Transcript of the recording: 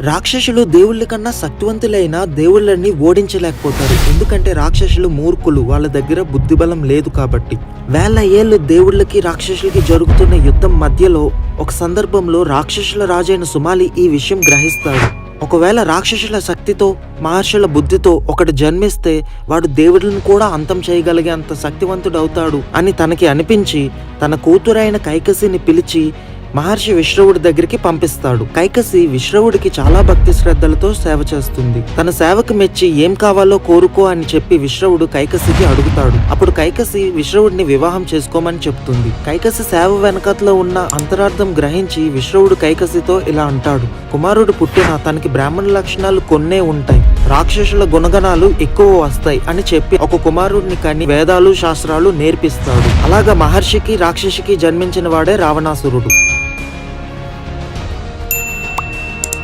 రాక్షసులు దేవుళ్ళ కన్నా శక్తివంతులైన దేవుళ్ళని ఓడించలేకపోతారు. ఎందుకంటే రాక్షసులు మూర్ఖులు వాళ్ళ దగ్గర బుద్ధిబలం లేదు కాబట్టి. వేల ఏళ్ళు దేవుళ్ళకి రాక్షసులకి జరుగుతున్న యుద్ధం మధ్యలో ఒక సందర్భంలో రాక్షసుల రాజైన సుమాలి ఈ విషయం గ్రహిస్తాడు. ఒకవేళ రాక్షసుల శక్తితో మహర్షుల బుద్ధితో ఒకటి జన్మిస్తే వాడు దేవుళ్ళను కూడా అంతం చేయగలిగే అంత శక్తివంతుడు అవుతాడు అని తనకి అనిపించి తన కూతురైన కైకసిని పిలిచి మహర్షి విశ్రవుడి దగ్గరికి పంపిస్తాడు. కైకసి విశ్రవుడికి చాలా భక్తి శ్రద్ధలతో సేవ చేస్తుంది. తన సేవకు మెచ్చి ఏం కావాలో కోరుకో అని చెప్పి విశ్రవుడు కైకసికి అడుగుతాడు. అప్పుడు కైకసి విశ్రవుడిని వివాహం చేసుకోమని చెప్తుంది. కైకసి సేవ వెనకట్లో ఉన్న అంతరార్థం గ్రహించి విశ్రవుడు కైకసితో ఇలా అంటాడు. కుమారుడు పుట్టిన తనకి బ్రాహ్మణ లక్షణాలు కొన్నే ఉంటాయి. రాక్షసుల గుణగణాలు ఎక్కువ వస్తాయి అని చెప్పి ఒక కుమారుడిని కని వేదాలు శాస్త్రాలు నేర్పిస్తాడు. అలాగా మహర్షికి రాక్షసికి జన్మించిన వాడే రావణాసురుడు.